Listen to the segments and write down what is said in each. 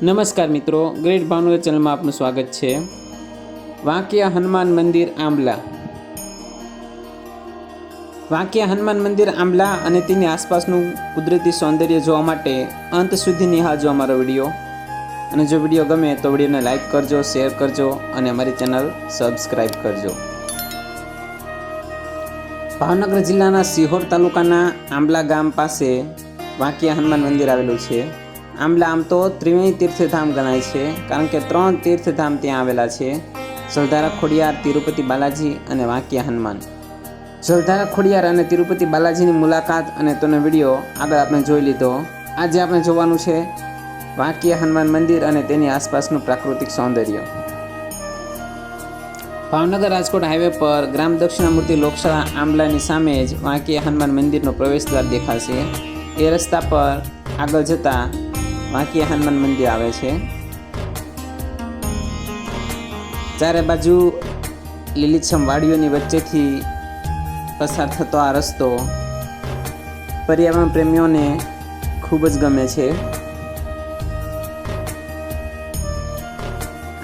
નમસ્કાર મિત્રો, ગ્રેટ ભાવનગર ચેનલમાં આપનું સ્વાગત છે. વાંકિયા હનુમાન મંદિર આંબલા. વાંકિયા હનુમાન મંદિર આંબલા અને તેની આસપાસનું કુદરતી સૌંદર્ય જોવા માટે અંત સુધી નિહાળજો અમારો વીડિયો. અને જો વીડિયો ગમે તો વિડીયોને લાઇક કરજો, શેર કરજો અને અમારી ચેનલ સબસ્ક્રાઈબ કરજો. ભાવનગર જિલ્લાના સિહોર તાલુકાના આંબલા ગામ પાસે વાંકિયા હનુમાન મંદિર આવેલું છે. આંબલા આમ તો ત્રિવેણી તીર્થધામ ગણાય છે, કારણ કે ત્રણ તીર્થધામ ત્યાં આવેલા છે. જલધારા ખોડિયાર, તિરુપતિ બાલાજી અને વાંકિયા હનુમાન. જલધારા ખોડિયાર અને તિરુપતિ બાલાજીની મુલાકાત અને તેનો વીડિયો આગળ આપણે જોઈ લીધો. આજે આપણે જોવાનું છે વાંકિયા હનુમાન મંદિર અને તેની આસપાસનું પ્રાકૃતિક સૌંદર્ય. ભાવનગર રાજકોટ હાઈવે પર ગ્રામ દક્ષિણામૂર્તિ લોકશાળા આંબલાની સામે જ વાંકિયા હનુમાન મંદિરનો પ્રવેશદ્વાર દેખાશે. એ રસ્તા પર આગળ જતાં વાંકિયા હનુમાન મંદિર આવે છે. ચારે બાજુ લીલીછમ વાડીઓની વચ્ચેથી પસાર થતો આ રસ્તો પર્યાવરણ પ્રેમીઓને ખૂબ જ ગમે છે.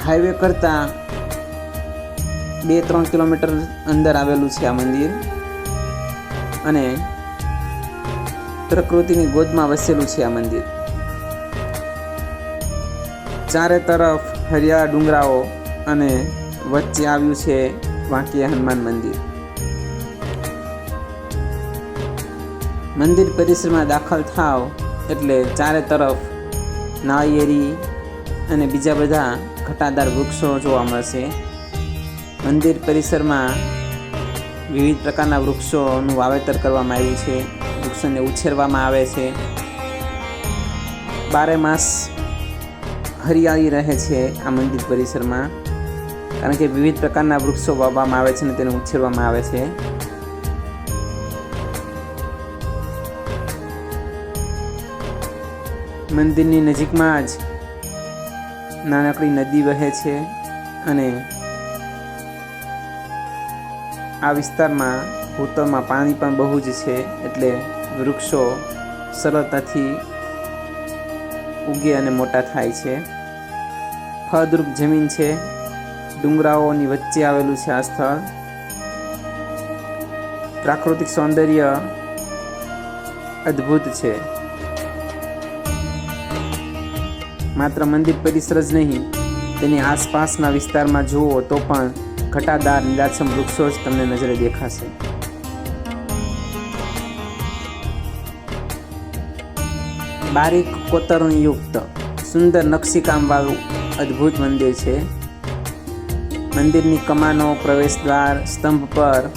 હાઈવે કરતાં બે ત્રણ કિલોમીટર અંદર આવેલું છે આ મંદિર અને પ્રકૃતિની ગોદમાં વસેલું છે આ મંદિર. ચારે તરફ હરિયાળા ડુંગરાઓ અને વચ્ચે આવ્યું છે વાંકિયા હનુમાન મંદિર. મંદિર પરિસરમાં દાખલ થાવ એટલે ચારે તરફ નાળિયેરી અને બીજા બધા ઘટાદાર વૃક્ષો જોવા મળશે. મંદિર પરિસરમાં વિવિધ પ્રકારના વૃક્ષોનું વાવેતર કરવામાં આવ્યું છે. વૃક્ષોને ઉછેરવામાં આવે છે. બારે માસ હરિયાળી રહે છે આ મંદિર પરિસરમાં. કારણ કે વિવિધ પ્રકારના વૃક્ષો વાવવામાં આવે છે અને તેને ઉછેરવામાં આવે છે. મંદિરની નજીકમાં જ નાનકડી નદી વહે છે અને આ વિસ્તારમાં ભૂતળમાં પાણી પણ બહુ જ છે એટલે વૃક્ષો સરળતાથી ઉગે અને મોટા થાય છે. ફળદ્રુપ જમીન છે. ડુંગરાઓની વચ્ચે આવેલું છે આ સ્થળ. પ્રાકૃતિક સૌંદર્ય અદ્ભુત છે. માત્ર મંદિર પરિસર જ નહીં, તેની આસપાસના વિસ્તારમાં જુઓ તો પણ ઘટાદાર લીલાછમ વૃક્ષો જ તમને નજરે દેખાશે. બારીક કોતરણયુક્ત સુંદર સુંદર નકશીકામવાળું અદ્ભુત મંદિર છે. મંદિરની કમાનો, પ્રવેશદ્વાર, સ્તંભ પર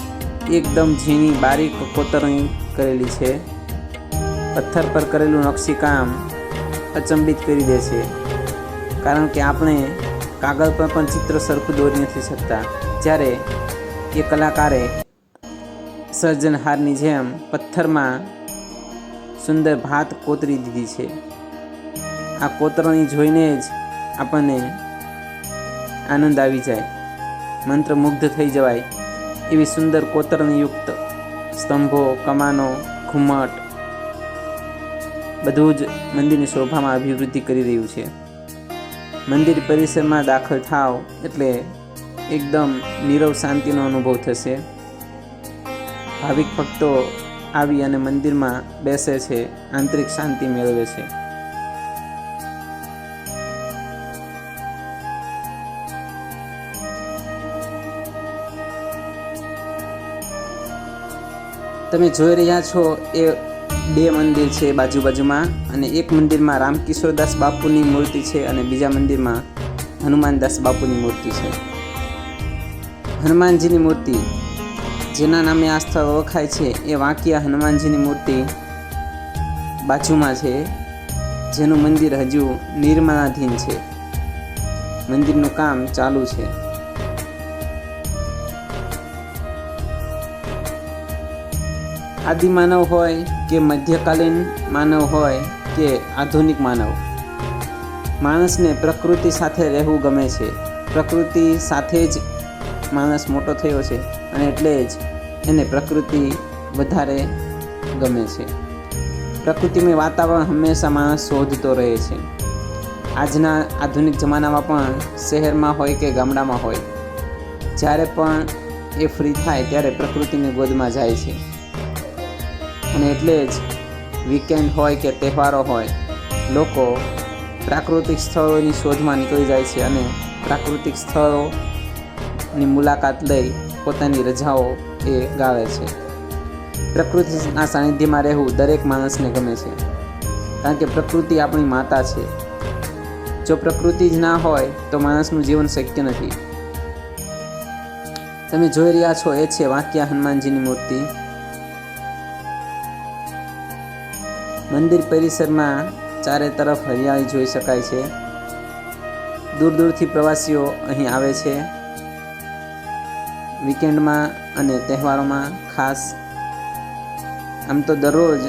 એકદમ ઝીણી બારીક કોતરણી કરેલી છે. પથ્થર પર કરેલું નકશીકામ અચંબિત કરી દે છે. કારણ કે આપણે કાગળ પર પણ ચિત્ર સરખું દોરી નથી શકતા. જ્યારે એ કલાકારે સર્જનહારની જેમ પથ્થરમાં સુંદર ભાત કોતરી દીધી છે. આ કોતરણી જોઈને જ આપણને આનંદ આવી જાય. મંત્રમુગ્ધ થઈ જવાય એવી સુંદર કોતરણીયુક્ત સ્તંભો, કમાનો ઘુમ્મટ બધું જ મંદિરની શોભામાં અભિવૃદ્ધિ કરી રહ્યું છે. મંદિર પરિસરમાં દાખલ થાવ એટલે એકદમ નીરવ શાંતિનો અનુભવ થશે. ભાવિક ભક્તો આવી અને મંદિરમાં બેસે છે, આંતરિક શાંતિ મેળવે છે. તમે જોઈ રહ્યા છો એ બે મંદિર છે બાજુ બાજુમાં અને એક મંદિરમાં રામકિશોરદાસ બાપુની મૂર્તિ છે અને બીજા મંદિરમાં હનુમાનદાસ બાપુની મૂર્તિ છે. હનુમાનજીની મૂર્તિ, જેના નામે આ સ્થળ ઓળખાય છે, એ વાંકિયા હનુમાનજીની મૂર્તિ બાજુમાં છે, જેનું મંદિર હજુ નિર્માણાધીન છે. મંદિરનું કામ ચાલુ છે. આદિમાનવ હોય કે મધ્યકાલીન માનવ હોય કે આધુનિક માનવ. માણસને પ્રકૃતિ સાથે રહેવું ગમે છે. પ્રકૃતિ સાથે જ માણસ મોટો થયો છે અને એટલે જ એને પ્રકૃતિ વધારે ગમે છે. પ્રકૃતિમય વાતાવરણ હંમેશા માણસ શોધતો રહે છે. આજના આધુનિક જમાનામાં પણ શહેરમાં હોય કે ગામડામાં હોય, જ્યારે પણ એ ફ્રી થાય ત્યારે પ્રકૃતિની ગોદમાં જાય છે. અને એટલે જ વીકેન્ડ હોય કે તહેવારો હોય, લોકો પ્રાકૃતિક સ્થળોની શોધમાં નીકળી જાય છે અને પ્રાકૃતિક સ્થળોની મુલાકાત લઈ પોતાની રજાઓ એ ગાળે છે. પ્રકૃતિના સાનિધ્યમાં રહેવું દરેક માણસને ગમે છે, કારણ કે પ્રકૃતિ આપણી માતા છે. જો પ્રકૃતિ જ ના હોય, તો માણસનું જીવન શક્ય નથી. તમે જોઈ રહ્યા છો, એ છે વાંક્યા હનુમાનજીની મૂર્તિ. મંદિર પરિસરમાં ચારે તરફ હરિયાળી જોઈ શકાય છે. દૂર દૂરથી પ્રવાસીઓ અહીં આવે છે. વીકેન્ડમાં અને તહેવારોમાં ખાસ આમ તો દરરોજ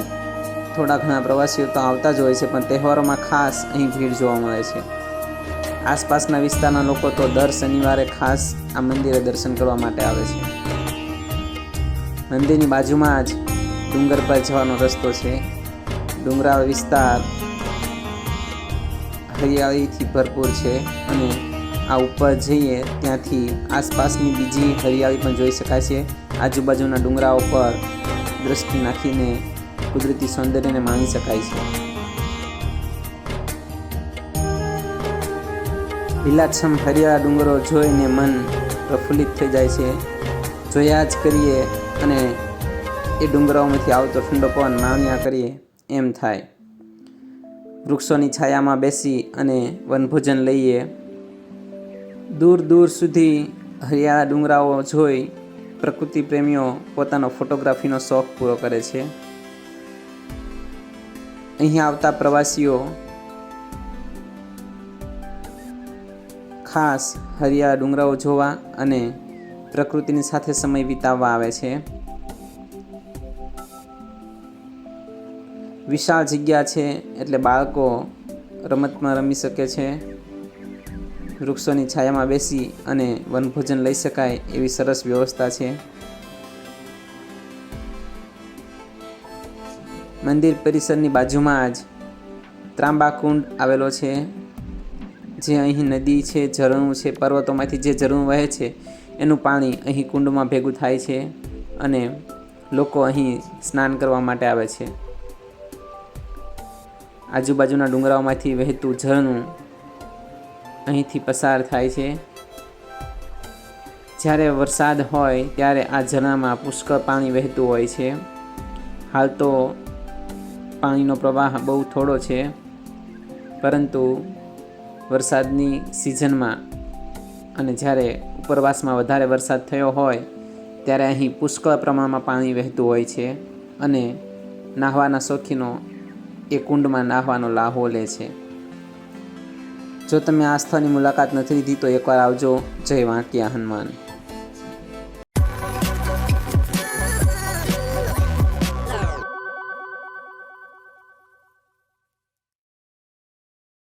થોડા ઘણા પ્રવાસીઓ તો આવતા જ હોય છે, પણ તહેવારોમાં ખાસ અહીં ભીડ જોવા મળે છે. આસપાસના વિસ્તારના લોકો તો દર શનિવારે ખાસ આ મંદિરે દર્શન કરવા માટે આવે છે. મંદિરની બાજુમાં જ ડુંગર પર જવાનો રસ્તો છે. ડુંગરાળ વિસ્તાર હરિયાળીથી ભરપૂર છે અને આ ઉપર જઈએ ત્યાંથી આસપાસની બીજી હરિયાળી પણ જોઈ શકાય છે. આજુબાજુના ડુંગરાઓ પર દ્રષ્ટિ નાખીને કુદરતી સૌંદર્યને માણી શકાય છે. લીલાછમ હરિયાળા ડુંગરો જોઈને મન પ્રફુલ્લિત થઈ જાય છે. જોયા જ કરીએ અને એ ડુંગરાઓમાંથી આવતો ઠંડો પવન માણ્યા કરીએ. એમ થાય. વૃક્ષોની છાયામાં બેસી અને વનભોજન લઈએ. દૂર દૂર સુધી હરિયાળા ડુંગરાઓ જોઈ પ્રકૃતિ પ્રેમીઓ પોતાનો ફોટોગ્રાફીનો શોખ પૂરો કરે છે. અહીં આવતા પ્રવાસીઓ ખાસ હરિયાળા ડુંગરાઓ જોવા અને પ્રકૃતિની સાથે સમય વિતાવવા આવે છે. વિશાળ જગ્યા છે એટલે બાળકો રમતમાં રમી શકે છે. વૃક્ષોની છાયામાં બેસી અને વનભોજન લઈ શકાય એવી સરસ વ્યવસ્થા છે. મંદિર પરિસરની બાજુમાં જ ત્રાંબાકુંડ આવેલો છે. જે અહીં નદી છે, ઝરણું છે, પર્વતોમાંથી જે ઝરણું વહે છે, એનું પાણી અહીં કુંડમાં ભેગું થાય છે અને લોકો અહીં સ્નાન કરવા માટે આવે છે. આજુબાજુના ડુંગરાઓમાંથી વહેતું ઝરણું અહીંથી પસાર થાય છે. જ્યારે વરસાદ હોય ત્યારે આ ઝરણામાં પુષ્કળ પાણી વહેતું હોય છે. હાલ તો પાણીનો પ્રવાહ બહુ થોડો છે, પરંતુ વરસાદની સિઝનમાં અને જ્યારે ઉપરવાસમાં વધારે વરસાદ થયો હોય ત્યારે અહીં પુષ્કળ પ્રમાણમાં પાણી વહેતું હોય છે અને નાહવાના શોખીનો એ કુંડમાં નાહવાનો લાહો લે છે. જો તમે આ સ્થળની મુલાકાત નથી લીધી તો એકવાર આવજો. જય વાંકિયા હનુમાન.